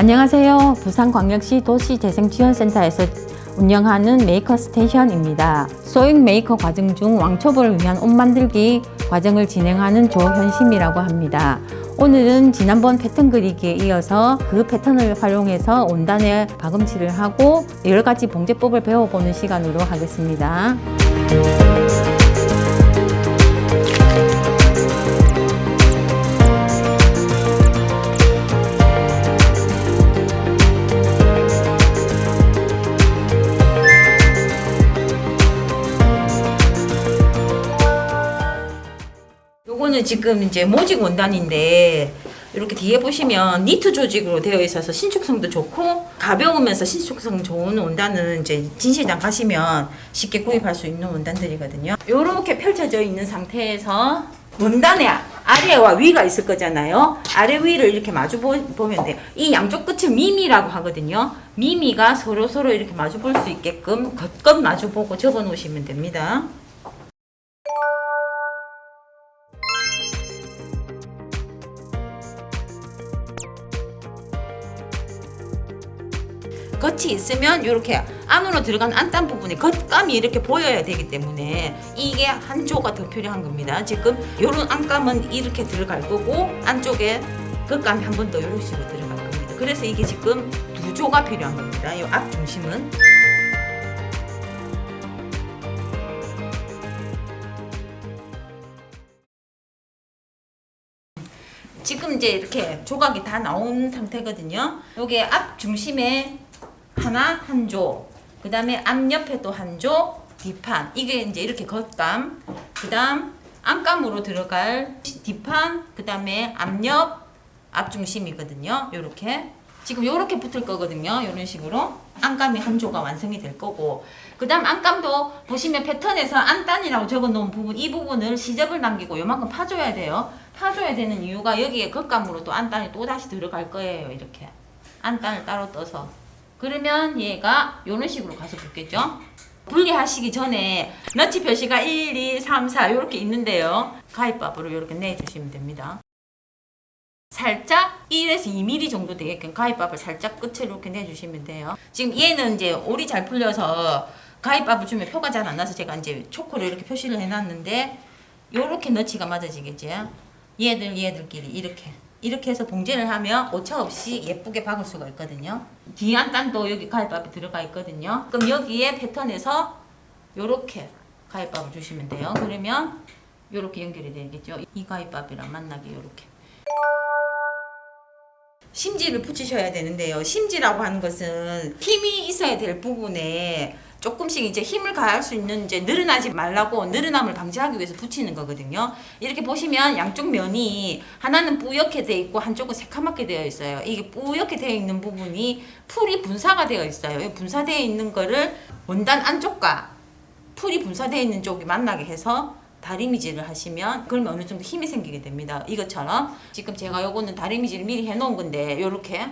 안녕하세요. 부산광역시 도시재생지원센터에서 운영하는 메이커 스테이션입니다. 소잉 메이커 과정 중 왕초보를 위한 옷 만들기 과정을 진행하는 조현심이라고 합니다. 오늘은 지난번 패턴 그리기에 이어서 그 패턴을 활용해서 원단에 박음질을 하고 여러 가지 봉제법을 배워보는 시간으로 하겠습니다. 요거는 지금 이제 모직 원단인데 이렇게 뒤에 보시면 니트 조직으로 되어 있어서 신축성도 좋고 가벼우면서 신축성 좋은 원단은 이제 진시장 가시면 쉽게 구입할 수 있는 원단들이거든요. 이렇게 펼쳐져 있는 상태에서 원단의 아래와 위가 있을 거잖아요. 아래 위를 이렇게 마주 보, 보면 돼요. 이 양쪽 끝을 미미라고 하거든요. 미미가 서로 서로 이렇게 마주 볼 수 있게끔 겉겉 마주 보고 접어 놓으시면 됩니다. 겉이 있으면 이렇게 안으로 들어간 안단 부분에 겉감이 이렇게 보여야 되기 때문에 이게 한 조가 더 필요한 겁니다. 지금 이런 안감은 이렇게 들어갈 거고 안쪽에 겉감이 한 번 더 이런 식으로 들어갈 겁니다. 그래서 이게 지금 두 조가 필요한 겁니다. 이 앞 중심은 지금 이제 이렇게 조각이 다 나온 상태거든요. 요게 앞 중심에 하나 한 조, 그 다음에 앞 옆에 또 한 조, 뒷판 이게 이제 이렇게 겉감, 그 다음 안감으로 들어갈 뒷판, 그 다음에 앞옆 앞 중심이거든요. 요렇게 지금 요렇게 붙을 거거든요. 요런 식으로 안감이 한 조가 완성이 될 거고 그 다음 안감도 보시면 패턴에서 안단이라고 적어 놓은 부분 이 부분을 시접을 남기고 요만큼 파줘야 돼요. 파줘야 되는 이유가 여기에 겉감으로 또 안단이 또 다시 들어갈 거예요. 이렇게 안단을 따로 떠서 그러면 얘가 요런 식으로 가서 붙겠죠. 분리하시기 전에 너치 표시가 1, 2, 3, 4 이렇게 있는데요. 가입밥으로 이렇게 내주시면 됩니다. 살짝 1에서 2mm 정도 되게끔 가위밥을 살짝 끝을 이렇게 내주시면 돼요. 지금 얘는 이제 올이 잘 풀려서 가위밥을 주면 표가 잘 안 나서 제가 이제 초코를 이렇게 표시를 해놨는데 요렇게 너치가 맞아지겠죠. 얘들 얘들끼리 이렇게 이렇게 해서 봉제를 하면 오차 없이 예쁘게 박을 수가 있거든요. 뒤안 단도 여기 가위밥이 들어가 있거든요. 그럼 여기에 패턴에서 요렇게 가위밥을 주시면 돼요. 그러면 요렇게 연결이 되겠죠. 이 가위밥이랑 만나게 요렇게. 심지를 붙이셔야 되는데요. 심지라고 하는 것은 힘이 있어야 될 부분에 조금씩 이제 힘을 가할 수 있는 이제 늘어나지 말라고 늘어남을 방지하기 위해서 붙이는 거거든요. 이렇게 보시면 양쪽 면이 하나는 뿌옇게 되어 있고 한쪽은 새카맣게 되어 있어요. 이게 뿌옇게 되어 있는 부분이 풀이 분사가 되어 있어요. 이 분사되어 있는 거를 원단 안쪽과 풀이 분사되어 있는 쪽이 만나게 해서 다리미질을 하시면 그러면 어느 정도 힘이 생기게 됩니다. 이것처럼 지금 제가 요거는 다리미질을 미리 해놓은 건데 요렇게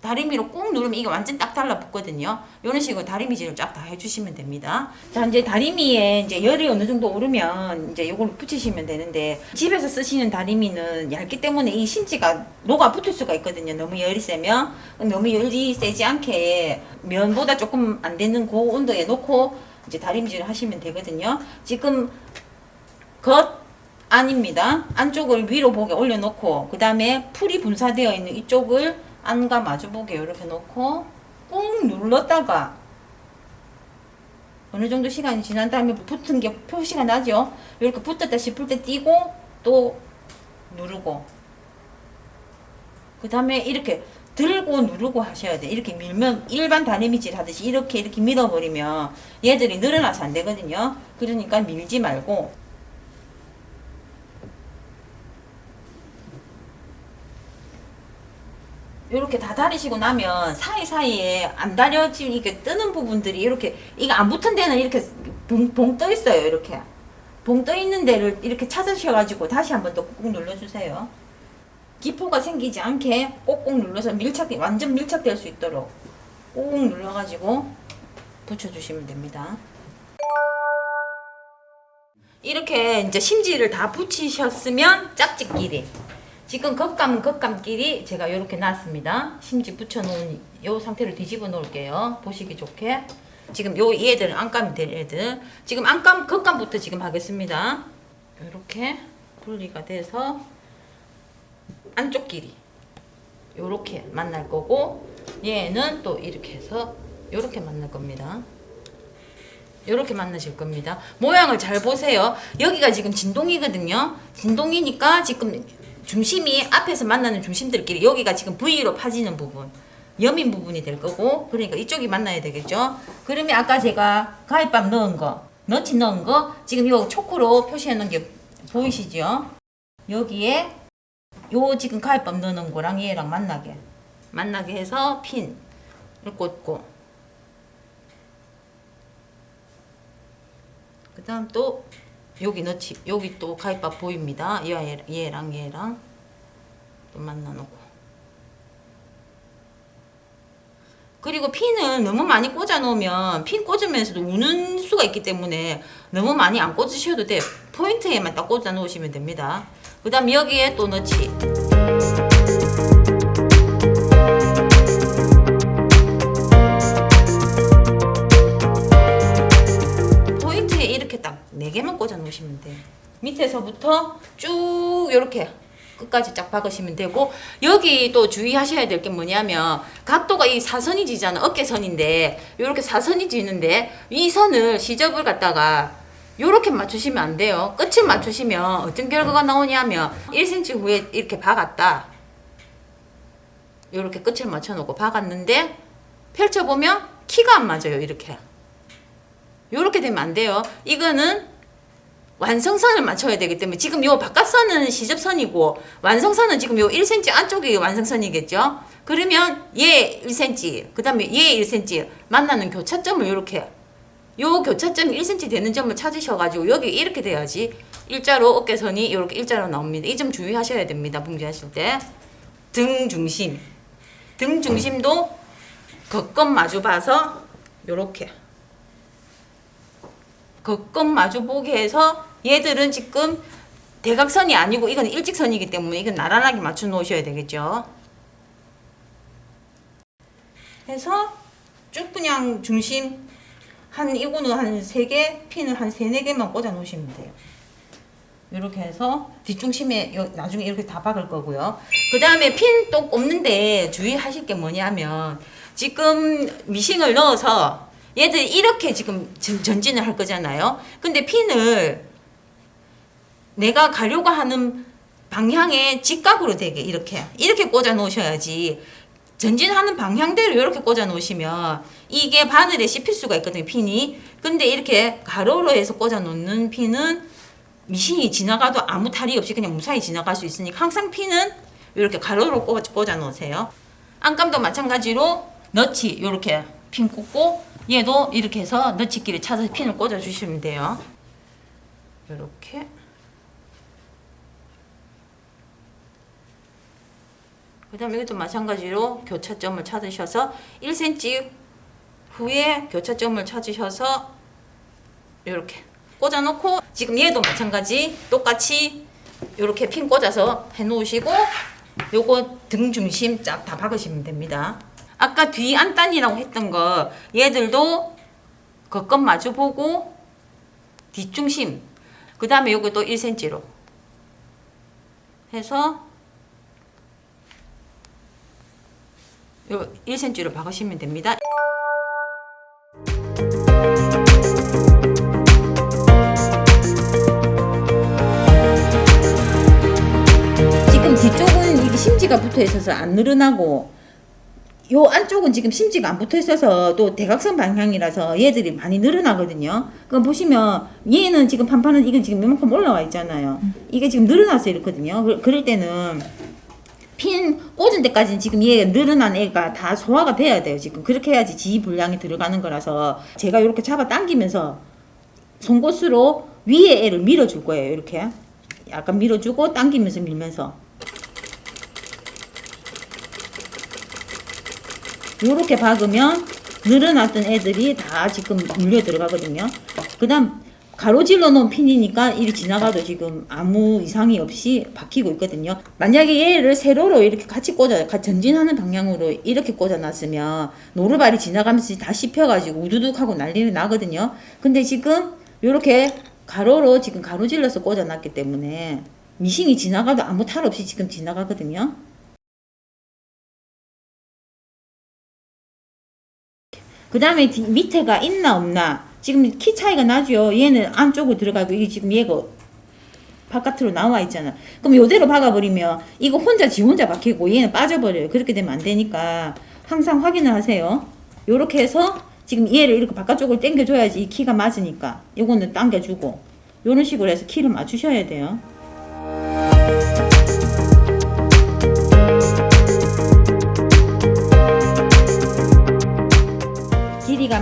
다리미로 꾹 누르면 이게 완전 딱 달라붙거든요. 이런 식으로 다리미질을 쫙 다 해주시면 됩니다. 자 이제 다리미에 이제 열이 어느 정도 오르면 이제 요걸 붙이시면 되는데 집에서 쓰시는 다리미는 얇기 때문에 이 신지가 녹아 붙을 수가 있거든요. 너무 열이 세면 너무 열이 세지 않게 면보다 조금 안 되는 고 온도에 놓고 이제 다리미질을 하시면 되거든요. 지금 겉 안입니다. 안쪽을 위로 보게 올려놓고 그 다음에 풀이 분사되어 있는 이쪽을 안과 마주보게 이렇게 놓고 꾹 눌렀다가 어느 정도 시간이 지난 다음에 붙은 게 표시가 나죠. 이렇게 붙었다 싶을 때 띄고 또 누르고 그 다음에 이렇게 들고 누르고 하셔야 돼. 이렇게 밀면 일반 다리미질 하듯이 이렇게 이렇게 밀어버리면 얘들이 늘어나서 안 되거든요. 그러니까 밀지 말고 이렇게 다 다리시고 나면 사이사이에 안 다려진 이게 뜨는 부분들이 이렇게 이거 안 붙은 데는 이렇게 봉 떠 있어요 이렇게. 봉 떠 있는 데를 이렇게 찾으셔 가지고 다시 한번 더 꾹꾹 눌러 주세요. 기포가 생기지 않게 꼭꼭 눌러서 밀착 완전 밀착될 수 있도록 꾹 눌러 가지고 붙여 주시면 됩니다. 이렇게 이제 심지를 다 붙이셨으면 짝짓끼리 지금 겉감 겉감끼리 제가 이렇게 놨습니다. 심지 붙여놓은 이 상태를 뒤집어 놓을게요. 보시기 좋게 지금 요 얘들은 안감이 될 애들 지금 안감 겉감부터 지금 하겠습니다. 이렇게 분리가 돼서 안쪽 길이 요렇게 만날 거고 얘는 또 이렇게 해서 요렇게 만날 겁니다. 요렇게 만나실 겁니다. 모양을 잘 보세요. 여기가 지금 진동이거든요. 진동이니까 지금 중심이 앞에서 만나는 중심들끼리 여기가 지금 V로 파지는 부분. 여민 부분이 될 거고 그러니까 이쪽이 만나야 되겠죠. 그러면 아까 제가 가위밥 넣은 거, 너치 넣은 거 지금 이거 초코로 표시해 놓은 게 보이시죠? 여기에 요 지금 가위밥 넣는 거랑 얘랑 만나게 만나게 해서 핀을 꽂고 그 다음 또 여기 넣지 여기 또 가위밥 보입니다. 얘, 얘랑 얘랑. 또 만나 놓고. 그리고 핀을 너무 많이 꽂아 놓으면 핀 꽂으면서도 우는 수가 있기 때문에 너무 많이 안 꽂으셔도 돼 포인트에만 딱 꽂아 놓으시면 됩니다. 그 다음 여기에 또 넣지 개만 꽂아 놓으시면 돼요. 밑에서부터 쭉 이렇게 끝까지 쫙 박으시면 되고 여기 또 주의하셔야 될 게 뭐냐면 각도가 이 사선이 지잖아. 어깨선인데. 이렇게 사선이 지는데 이 선을 시접을 갖다가 이렇게 맞추시면 안 돼요. 끝을 맞추시면 어떤 결과가 나오냐면 1cm 후에 이렇게 박았다. 이렇게 끝을 맞춰 놓고 박았는데 펼쳐보면 키가 안 맞아요 이렇게. 요렇게 되면 안 돼요. 이거는 완성선을 맞춰야 되기 때문에 지금 요 바깥선은 시접선이고 완성선은 지금 요 1cm 안쪽이 완성선이겠죠. 그러면 얘 1cm, 그 다음에 얘 1cm 만나는 교차점을 이렇게 요 교차점이 1cm 되는 점을 찾으셔가지고 여기 이렇게 돼야지 일자로 어깨선이 이렇게 일자로 나옵니다. 이 점 주의하셔야 됩니다. 분기하실 때. 등 중심. 등 중심도 겉겉 마주 봐서 요렇게 겉겉 마주 보게 해서 얘들은 지금 대각선이 아니고 이건 일직선이기 때문에 이건 나란하게 맞춰 놓으셔야 되겠죠. 해서 쭉 그냥 중심 한 이거는 한세 개, 핀을 한 세네 개만 꽂아 놓으시면 돼요. 이렇게 해서 뒷중심에 요- 나중에 이렇게 다 박을 거고요. 그 다음에 핀 또 꼽는데 주의하실 게 뭐냐면 지금 미싱을 넣어서 얘들 이렇게 지금 전- 전진을 할 거잖아요. 근데 핀을 내가 가려고 하는 방향에 직각으로 되게 이렇게 이렇게 꽂아 놓으셔야지. 전진하는 방향대로 이렇게 꽂아 놓으시면 이게 바늘에 씹힐 수가 있거든요 핀이. 근데 이렇게 가로로 해서 꽂아 놓는 핀은 미신이 지나가도 아무 탈이 없이 그냥 무사히 지나갈 수 있으니까 항상 핀은 이렇게 가로로 꽂아, 놓으세요. 안감도 마찬가지로 너치 이렇게 핀 꽂고 얘도 이렇게 해서 너치끼리 찾아서 핀을 꽂아 주시면 돼요. 이렇게 그 다음에 이것도 마찬가지로 교차점을 찾으셔서 1cm 후에 교차점을 찾으셔서 이렇게 꽂아놓고 지금 얘도 마찬가지 똑같이 이렇게 핀 꽂아서 해놓으시고 요거 등 중심 쫙 다 박으시면 됩니다. 아까 뒤 안단이라고 했던 거 얘들도 겉겉 마주 보고 뒷중심 그 다음에 또 1cm로 해서 요 1cm로 박으시면 됩니다. 지금 뒤쪽은 이게 심지가 붙어 있어서 안 늘어나고 요 안쪽은 지금 심지가 안 붙어 있어서 또 대각선 방향이라서 얘들이 많이 늘어나거든요. 그럼 보시면 얘는 지금 판판은 이건 지금 이만큼 올라와 있잖아요. 이게 지금 늘어나서 이렇거든요. 그- 그럴 때는 핀 꽂은 데까지는 지금 얘 늘어난 애가 다 소화가 돼야 돼요. 지금 그렇게 해야지 지 분량이 들어가는 거라서 제가 이렇게 잡아 당기면서 송곳으로 위에 애를 밀어줄 거예요. 이렇게 약간 밀어주고 당기면서 밀면서 요렇게 박으면 늘어났던 애들이 다 지금 물려 들어가거든요. 그 다음 가로질러 놓은 핀이니까 이리 지나가도 지금 아무 이상이 없이 박히고 있거든요. 만약에 얘를 세로로 이렇게 같이 꽂아, 같이 전진하는 방향으로 이렇게 꽂아놨으면 노루발이 지나가면서 다 씹혀가지고 우두둑하고 난리가 나거든요. 근데 지금 이렇게 가로로 지금 가로질러서 꽂아놨기 때문에 미싱이 지나가도 아무 탈 없이 지금 지나가거든요. 그 다음에 밑에가 있나 없나 지금 키 차이가 나죠. 얘는 안쪽으로 들어가고 이게 지금 얘가 바깥으로 나와 있잖아. 그럼 요대로 박아버리면 이거 혼자 지 혼자 박히고 얘는 빠져버려요. 그렇게 되면 안 되니까 항상 확인을 하세요. 요렇게 해서 지금 얘를 이렇게 바깥쪽으로 당겨줘야지 이 키가 맞으니까 요거는 당겨주고 요런 식으로 해서 키를 맞추셔야 돼요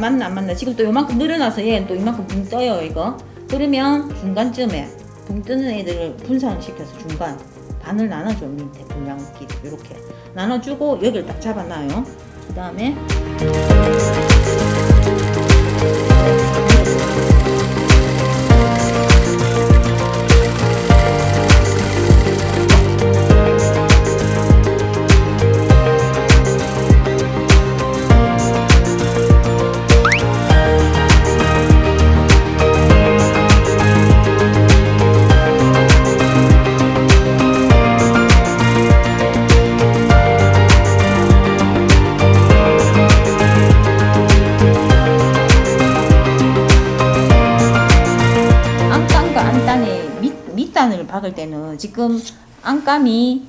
맞나 안 맞나. 지금 또 요만큼 늘어나서 얘는 또 이만큼 붕 떠요 이거. 그러면 중간쯤에 붕 뜨는 애들을 분산을 시켜서 중간 반을 나눠줘 밑에 분량끼리 이렇게. 나눠주고 여기를 딱 잡아놔요. 그 다음에 박을 때는 지금 안감이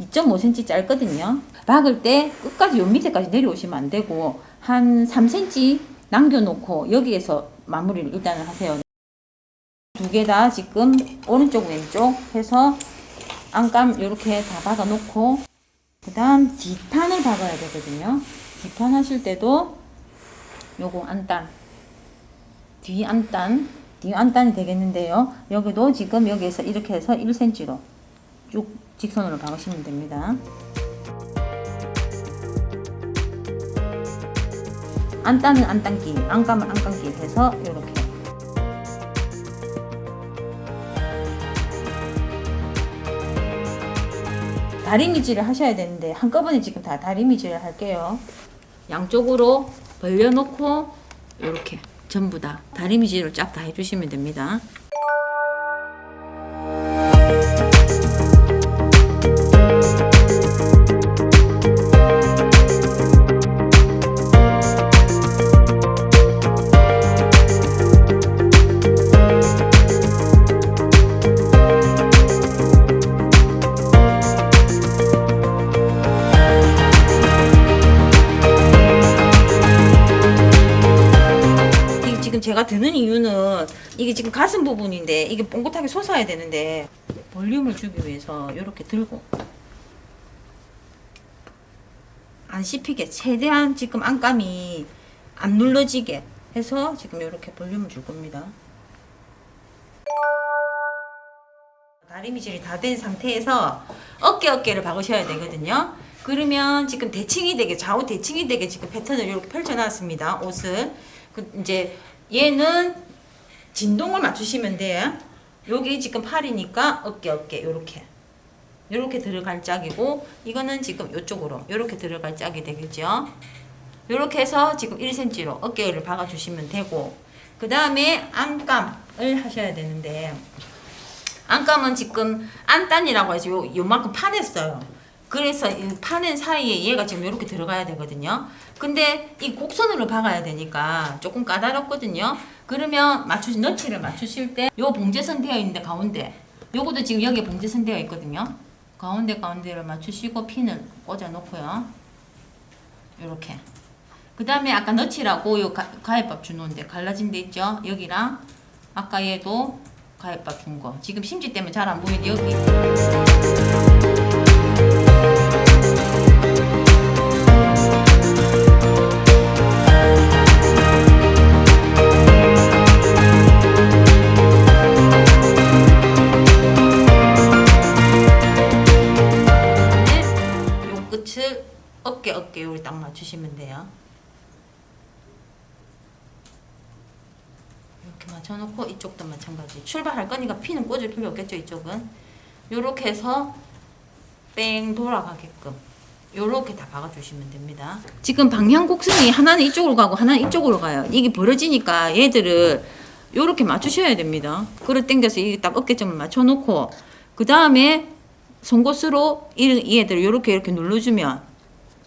2.5cm 짧거든요. 박을 때 끝까지 요 밑에까지 내려오시면 안 되고 한 3cm 남겨놓고 여기에서 마무리를 일단은 하세요. 두 개 다 지금 오른쪽 왼쪽 해서 안감 이렇게 다 박아 놓고 그 다음 뒷판을 박아야 되거든요. 뒷판 하실 때도 요거 안단 뒤 안단 뒤 안단이 되겠는데요. 여기도 지금 여기에서 이렇게 해서 1cm로 쭉 직선으로 박으시면 됩니다. 안단은 안단기, 안감은 안감기 해서 이렇게 다리미질을 하셔야 되는데 한꺼번에 지금 다 다리미질을 할게요. 양쪽으로 벌려놓고 이렇게 전부 다 다리미질을 쫙 다 해주시면 됩니다. 지금 가슴 부분인데 이게 뽕긋하게 솟아야 되는데 볼륨을 주기 위해서 이렇게 들고 안 씹히게 최대한 지금 안감이 안 눌러지게 해서 지금 이렇게 볼륨을 줄 겁니다. 다리미질이 다 된 상태에서 어깨 어깨를 박으셔야 되거든요. 그러면 지금 대칭이 되게 좌우 대칭이 되게 지금 패턴을 이렇게 펼쳐놨습니다. 옷을 그 이제 얘는 진동을 맞추시면 돼요. 여기 지금 팔이니까 어깨 어깨 이렇게 이렇게 들어갈 짝이고 이거는 지금 이쪽으로 이렇게 들어갈 짝이 되겠죠. 이렇게 해서 지금 1cm로 어깨를 박아주시면 되고 그 다음에 안감을 하셔야 되는데 안감은 지금 안단이라고 해서 요, 요만큼 파냈어요. 그래서 이 파낸 사이에 얘가 지금 이렇게 들어가야 되거든요. 근데 이 곡선으로 박아야 되니까 조금 까다롭거든요. 그러면 맞추 너치를 맞추실 때 요 봉제선 되어 있는데 가운데 요것도 지금 여기에 봉제선 되어 있거든요. 가운데 가운데를 맞추시고 핀을 꽂아 놓고요. 요렇게. 그 다음에 아까 너치라고 요 가, 가위밥 주는데 갈라진 데 있죠? 여기랑 아까 얘도 가위밥 준 거. 지금 심지 때문에 잘 안 보이는데 여기 어깨 어깨 요리 딱 맞추시면 돼요. 이렇게 맞춰놓고 이쪽도 마찬가지. 출발할 거니까 피는 꽂을 필요 없겠죠 이쪽은. 요렇게 해서 뺑 돌아가게끔 요렇게 다 박아주시면 됩니다. 지금 방향 곡선이 하나는 이쪽으로 가고 하나는 이쪽으로 가요. 이게 벌어지니까 얘들을 요렇게 맞추셔야 됩니다. 그릇 당겨서 이게 딱 어깨점을 맞춰놓고 그 다음에 송곳으로 이 애들을 요렇게 이렇게 눌러주면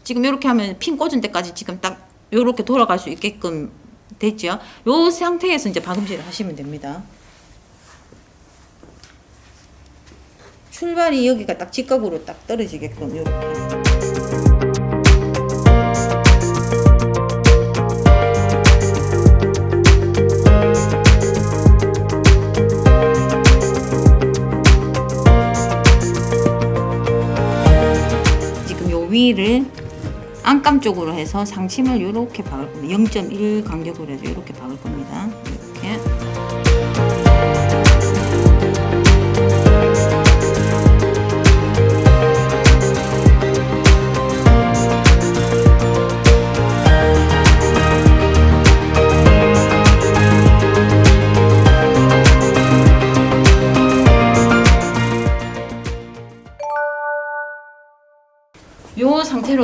지금 이렇게 하면 핀 꽂은 데까지 지금 딱 요렇게 돌아갈 수 있게끔 됐죠. 요 상태에서 이제 박음질을 하시면 됩니다. 출발이 여기가 딱 직각으로 딱 떨어지게끔 요 위를 안감 쪽으로 해서 상심을 이렇게 박을 겁니다. 0.1 간격으로 해서 이렇게 박을 겁니다.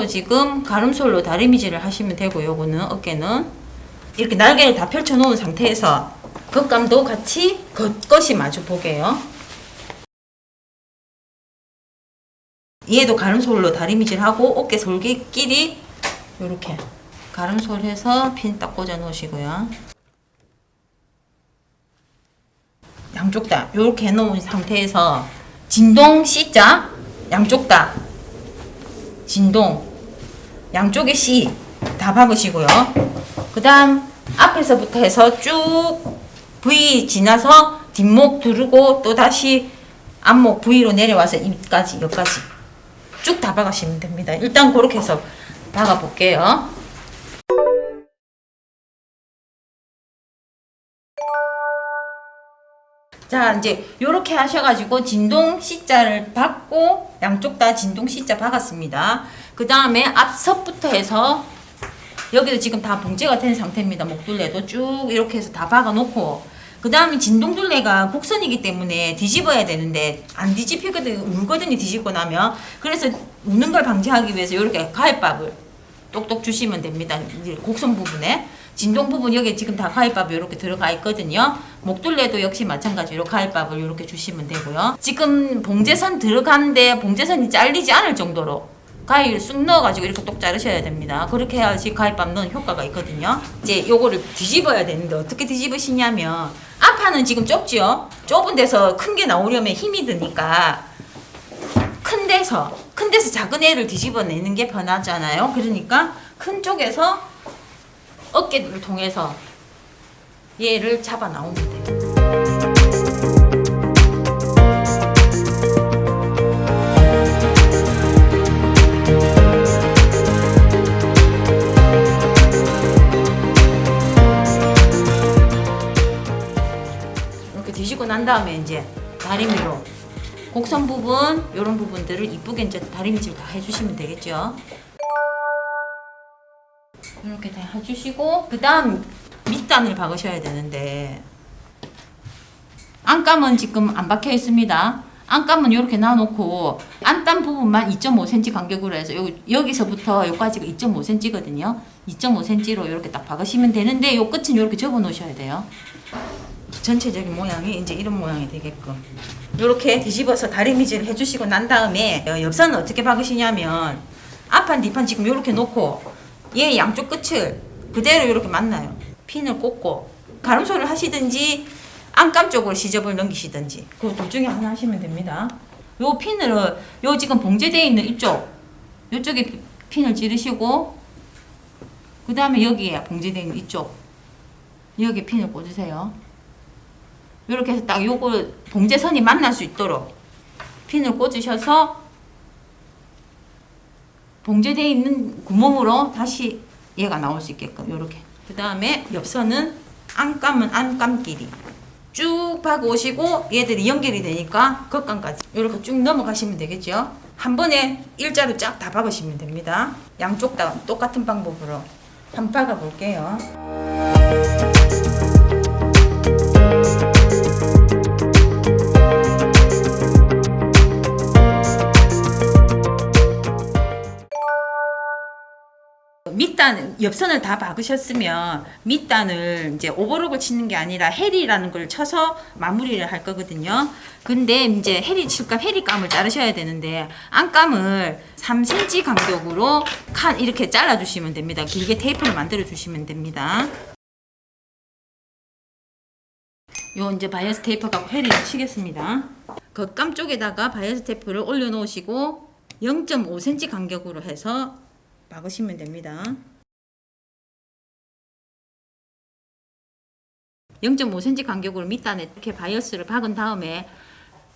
요 상태로 지금 가름솔로 다리미질을 하시면 되고 요거는 어깨는 이렇게 날개를 다 펼쳐 놓은 상태에서 겉감도 같이 겉것이 마주 보게요. 얘도 가름솔로 다리미질하고 어깨 솔기끼리 요렇게 가름솔 해서 핀 딱 꽂아 놓으시고요. 양쪽 다 요렇게 해놓은 상태에서 진동 C자 양쪽 다 진동 양쪽에 C 다 박으시고요. 그 다음 앞에서부터 해서 쭉 V 지나서 뒷목 두르고 또 다시 앞목 V로 내려와서 입까지 여기까지 쭉 다 박으시면 됩니다. 일단 그렇게 해서 박아 볼게요. 자 이제 요렇게 하셔가지고 진동 C자를 박고 양쪽 다 진동 C자 박았습니다. 그 다음에 앞섭부터 해서 여기도 지금 다 봉제가 된 상태입니다. 목둘레도 쭉 이렇게 해서 다 박아놓고 그 다음에 진동둘레가 곡선이기 때문에 뒤집어야 되는데 안 뒤집히거든 울거든요 뒤집고 나면 그래서 우는 걸 방지하기 위해서 이렇게 가위밥을 똑똑 주시면 됩니다. 곡선 부분에 진동 부분 여기 지금 다 가위밥이 이렇게 들어가 있거든요. 목둘레도 역시 마찬가지로 가위밥을 이렇게 주시면 되고요. 지금 봉제선 들어가는데 봉제선이 잘리지 않을 정도로 가위를 쑥 넣어가지고 이렇게 똑 자르셔야 됩니다. 그렇게 해야지 가위밥 넣은 효과가 있거든요. 이제 요거를 뒤집어야 되는데 어떻게 뒤집으시냐면 앞판은 지금 좁지요. 좁은 데서 큰 게 나오려면 힘이 드니까 큰 데서 큰 데서 작은 애를 뒤집어내는 게 편하잖아요. 그러니까 큰 쪽에서 어깨를 통해서 얘를 잡아 나오면 돼요. 난 다음에 이제 다리미로 곡선 부분 이런 부분들을 이쁘게 이제 다리미질 다 해주시면 되겠죠. 이렇게 다 해주시고 그 다음 밑단을 박으셔야 되는데 안감은 지금 안 박혀 있습니다. 안감은 이렇게 놔놓고 안단 부분만 2.5cm 간격으로 해서 요, 여기서부터 여기까지가 2.5cm거든요. 2.5cm로 이렇게 딱 박으시면 되는데 요 끝은 이렇게 접어 놓으셔야 돼요. 전체적인 모양이 이제 이런 모양이 되게끔. 이렇게 뒤집어서 다리미질을 해주시고 난 다음에 어, 옆선은 어떻게 박으시냐면 앞판 뒷판 지금 이렇게 놓고 얘 양쪽 끝을 그대로 이렇게 만나요. 핀을 꽂고 가름소를 하시든지 안감 쪽으로 시접을 넘기시든지. 그 둘 중에 하나 하시면 됩니다. 요 핀을 요 지금 봉제되어 있는 이쪽 요쪽에 피- 핀을 찌르시고 그 다음에 여기에 있는 이쪽 여기 핀을 꽂으세요 이렇게 해서 딱 요거 봉제선이 만날 수 있도록 핀을 꽂으셔서 봉제되어 있는 구멍으로 다시 얘가 나올 수 있게끔 요렇게. 그 다음에 옆선은 안 감은 안 감끼리. 쭉 박아오시고 얘들이 연결이 되니까 겉감까지. 이렇게 쭉 넘어가시면 되겠죠? 한 번에 일자로 쫙 다 박으시면 됩니다. 양쪽 다 똑같은 방법으로 한번 박아 볼게요 밑단 옆선을 다 박으셨으면 밑단을 이제 오버록을 치는 게 아니라 해리라는 걸 쳐서 마무리를 할 거거든요. 근데 이제 해리 칠감 해리감을 자르셔야 되는데 안감을 3cm 간격으로 칸 이렇게 잘라 주시면 됩니다. 길게 테이프를 만들어 주시면 됩니다. 요 이제 바이어스 테이프 갖고 해리를 치겠습니다. 겉감 쪽에다가 바이어스 테이프를 올려 놓으시고 0.5cm 간격으로 해서 박으시면 됩니다. 0.5cm 간격으로 밑단에 이렇게 바이어스를 박은 다음에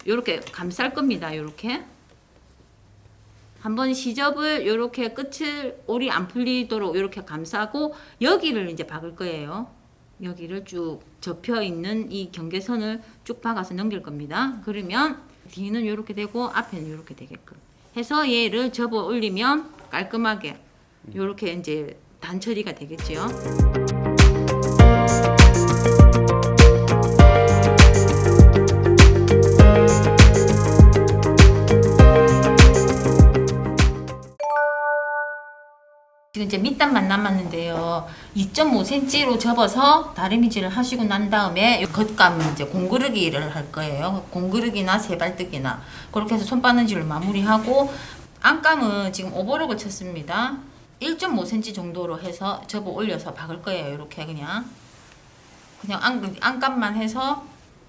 이렇게 감쌀 겁니다. 이렇게 한번 시접을 이렇게 끝을 올이 안 풀리도록 이렇게 감싸고 여기를 이제 박을 거예요. 여기를 쭉 접혀 있는 이 경계선을 쭉 박아서 넘길 겁니다. 그러면 뒤는 이렇게 되고 앞에는 이렇게 되게끔 해서 얘를 접어 올리면 깔끔하게 이렇게 이제 단 처리가 되겠죠. 지금 이제 밑단만 남았는데요. 2.5cm로 접어서 다리미질을 하시고 난 다음에 이 겉감 이제 공그르기를 할 거예요. 공그르기나 세발뜨기나 그렇게 해서 손바느질을 마무리하고 안감은 지금 오버록을 쳤습니다. 1.5cm 정도로 해서 접어 올려서 박을 거예요. 이렇게 그냥 그냥 안, 안감만 해서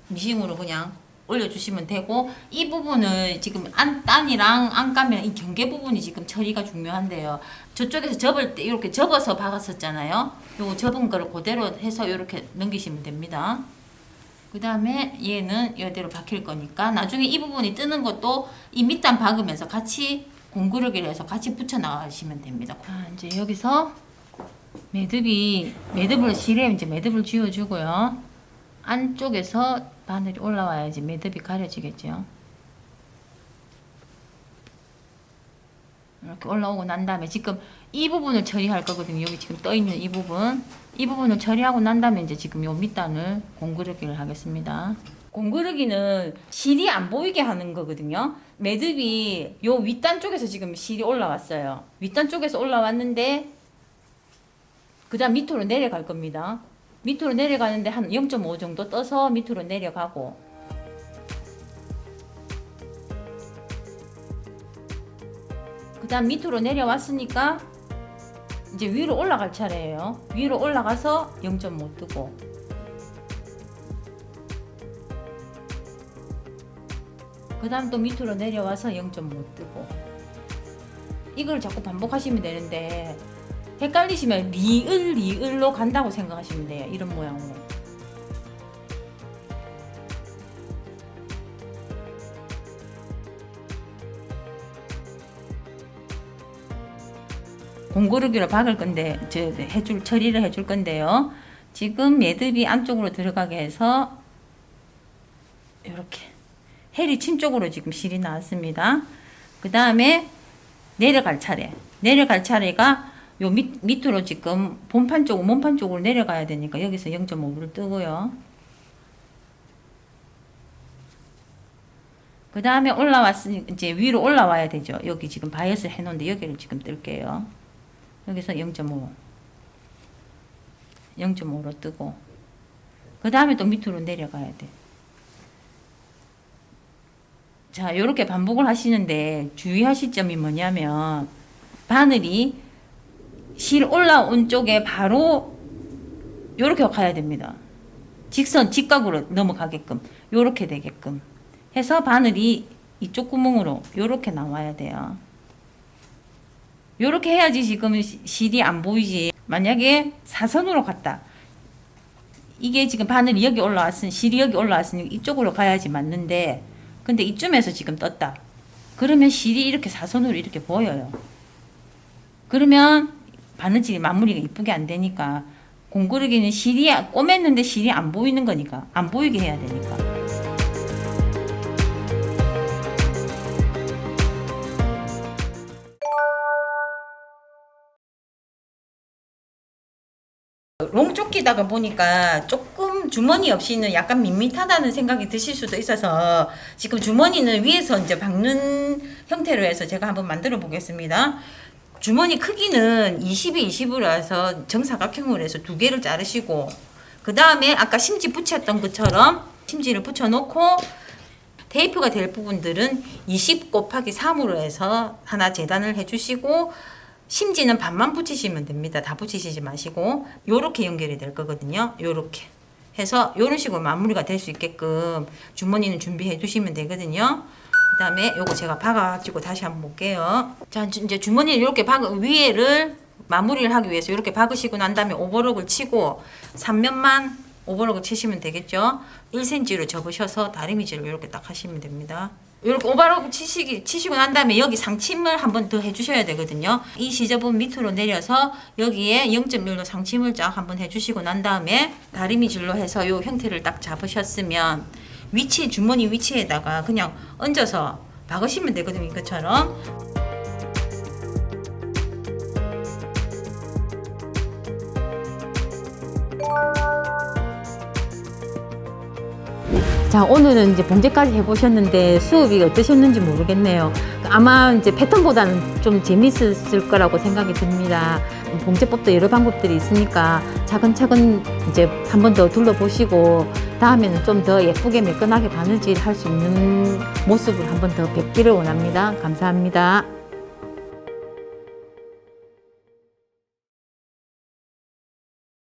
미싱으로 그냥 올려주시면 되고 이 부분을 지금 안 딴이랑 안감이랑 이 경계 부분이 지금 처리가 중요한데요. 저쪽에서 접을 때 이렇게 접어서 박았었잖아요. 요거 접은 거를 그대로 해서 이렇게 넘기시면 됩니다. 그 다음에 얘는 이대로 박힐 거니까 나중에 이 부분이 뜨는 것도 이 밑단 박으면서 같이 공구르기를 해서 같이 붙여 나가시면 됩니다. 자, 이제 여기서 매듭이 매듭을 실에 이제 매듭을 쥐어주고요. 안쪽에서 바늘이 올라와야지 매듭이 가려지겠죠. 이렇게 올라오고 난 다음에 지금 이 부분을 처리할 거거든요. 여기 지금 떠 있는 이 부분. 이 부분을 처리하고 난 다음에 이제 지금 요 밑단을 공그르기를 하겠습니다. 공그르기는 실이 안 보이게 하는 거거든요. 매듭이 요 윗단 쪽에서 지금 실이 올라왔어요. 윗단 쪽에서 올라왔는데 그다음 밑으로 내려갈 겁니다. 밑으로 내려가는데 한 0.5 정도 떠서 밑으로 내려가고. 그 다음 밑으로 내려왔으니까 이제 위로 올라갈 차례예요. 위로 올라가서 0.5 뜨고. 그 다음 또 밑으로 내려와서 0.5 뜨고. 이걸 자꾸 반복하시면 되는데 헷갈리시면 리을 리을로 간다고 생각하시면 돼요. 이런 모양으로. 공구르기로 박을 건데 저 해줄 처리를 해줄 건데요. 지금 매듭이 안쪽으로 들어가게 해서 이렇게 해리 침 쪽으로 지금 실이 나왔습니다. 그 다음에 내려갈 차례. 내려갈 차례가 요 밑, 밑으로 지금 본판 쪽, 몸판 쪽으로 내려가야 되니까 여기서 0.5를 뜨고요. 그 다음에 올라왔으니 이제 위로 올라와야 되죠. 여기 지금 바이어스 해놓은데 여기를 지금 뜰게요. 여기서 0.5. 0.5로 뜨고. 그 다음에 또 밑으로 내려가야 돼. 자, 요렇게 반복을 하시는데 주의하실 점이 뭐냐면 바늘이 실 올라온 쪽에 바로 요렇게 가야 됩니다. 직선 직각으로 넘어가게끔 요렇게 되게끔 해서 바늘이 이쪽 구멍으로 요렇게 나와야 돼요. 요렇게 해야지 지금 시- 실이 안 보이지. 만약에 사선으로 갔다. 이게 지금 바늘이 여기 올라왔으니 실이 여기 올라왔으니 이쪽으로 가야지 맞는데 근데 이쯤에서 지금 떴다. 그러면 실이 이렇게 사선으로 이렇게 보여요. 그러면 바느질이 마무리가 이쁘게 안 되니까 공구르기는 실이 꼬맸는데 실이 안 보이는 거니까 안 보이게 해야 되니까 롱쪽 끼다가 보니까 조금 주머니 없이는 약간 밋밋하다는 생각이 드실 수도 있어서 지금 주머니는 위에서 이제 박는 형태로 해서 제가 한번 만들어 보겠습니다. 주머니 크기는 20에 20으로 해서 정사각형으로 해서 두 개를 자르시고 그 다음에 아까 심지 붙였던 것처럼 심지를 붙여놓고 테이프가 될 부분들은 20 곱하기 3으로 해서 하나 재단을 해주시고 심지는 반만 붙이시면 됩니다. 다 붙이시지 마시고 요렇게 연결이 될 거거든요. 요렇게 해서 요런 식으로 마무리가 될 수 있게끔 주머니는 준비해 두시면 되거든요. 그 다음에 요거 제가 박아가지고 다시 한번 볼게요. 자 이제 주머니를 이렇게 박 위에를 마무리를 하기 위해서 이렇게 박으시고 난 다음에 오버록을 치고 3면만 오버록을 치시면 되겠죠. 1cm로 접으셔서 다리미질을 이렇게 딱 하시면 됩니다. 이렇게 오버록 치시기, 치시고 난 다음에 여기 상침을 한 번 더 해주셔야 되거든요. 이 시접은 밑으로 내려서 여기에 0.1로 상침을 쫙 한번 해주시고 난 다음에 다리미질로 해서 이 형태를 딱 잡으셨으면 위치, 주머니 위치에다가 그냥 얹어서 박으시면 되거든요. 이것처럼. 자, 오늘은 이제 봉제까지 해보셨는데 수업이 어떠셨는지 모르겠네요. 아마 이제 패턴보다는 좀 재밌었을 거라고 생각이 듭니다. 봉제법도 여러 방법들이 있으니까 차근차근 이제 한 번 더 둘러보시고 다음에는 좀 더 예쁘게 매끈하게 바느질 할 수 있는 모습을 한 번 더 뵙기를 원합니다. 감사합니다.